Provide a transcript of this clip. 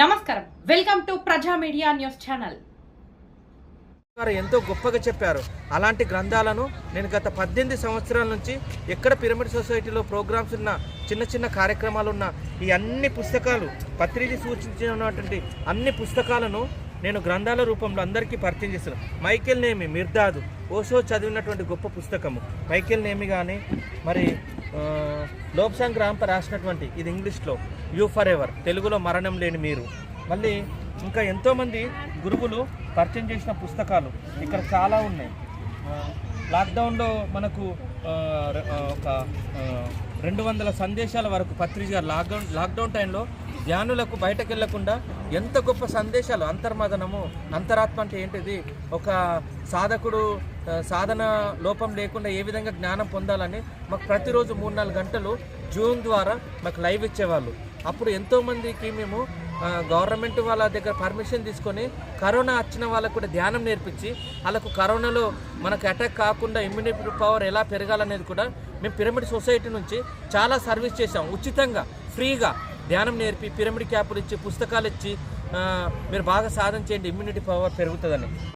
నమస్కారం. Welcome to Praja media news channel. వారు ఎంతో గొప్పగా చెప్పారు. అలాంటి గ్రంథాలను నేను గత పద్దెనిమిది సంవత్సరాల నుంచి ఎక్కడ పిరమిడ్ సొసైటీలో ప్రోగ్రామ్స్ ఉన్న చిన్న చిన్న కార్యక్రమాలు ఉన్న ఈ అన్ని పుస్తకాలు పత్రిక సూచించినటువంటి అన్ని పుస్తకాలను నేను గ్రంథాల రూపంలో అందరికీ పరిచయం చేస్తున్నాను మైకేల్ నేమి మిర్దాదు ఓషో చదివినటువంటి గొప్ప పుస్తకము. మైకేల్ నేమి కానీ మరి ఆ, లోప్సాంగ్ రాంప రాసినటువంటి ఇది ఇంగ్లీష్లో యూ ఫర్ ఎవర్ తెలుగులో మరణం లేని మీరు మళ్ళీ ఇంకా ఎంతోమంది గురువులు పరిచయం చేసిన పుస్తకాలు ఇక్కడ చాలా ఉన్నాయి. లాక్డౌన్లో మనకు ఒక రెండు వందల సందేశాల వరకు పత్రిక లాక్డౌన్ లాక్డౌన్ టైంలో ధ్యానులకు బయటకు వెళ్ళకుండా ఎంత గొప్ప సందేశాలు అంతర్మదనము అంతరాత్మ అంటే ఏంటిది? ఒక సాధకుడు సాధన లోపం లేకుండా ఏ విధంగా జ్ఞానం పొందాలని మాకు ప్రతిరోజు మూడు నాలుగు గంటలు జూమ్ ద్వారా మాకు లైవ్ ఇచ్చేవాళ్ళు. అప్పుడు ఎంతోమందికి మేము గవర్నమెంట్ వాళ్ళ దగ్గర పర్మిషన్ తీసుకొని కరోనా వచ్చిన వాళ్ళకు కూడా ధ్యానం నేర్పించి వాళ్ళకు కరోనాలో మనకు అటాక్ కాకుండా ఇమ్యూనిటీ పవర్ ఎలా పెరగాలనేది కూడా మేము పిరమిడ్ సొసైటీ నుంచి చాలా సర్వీస్ చేసాం ఉచితంగా ఫ్రీగా ధ్యానం నేర్పి పిరమిడ్ క్యాపులు ఇచ్చి పుస్తకాలు ఇచ్చి మీరు బాగా సాధన చేయండి. ఇమ్యూనిటీ పవర్ పెరుగుతుందని.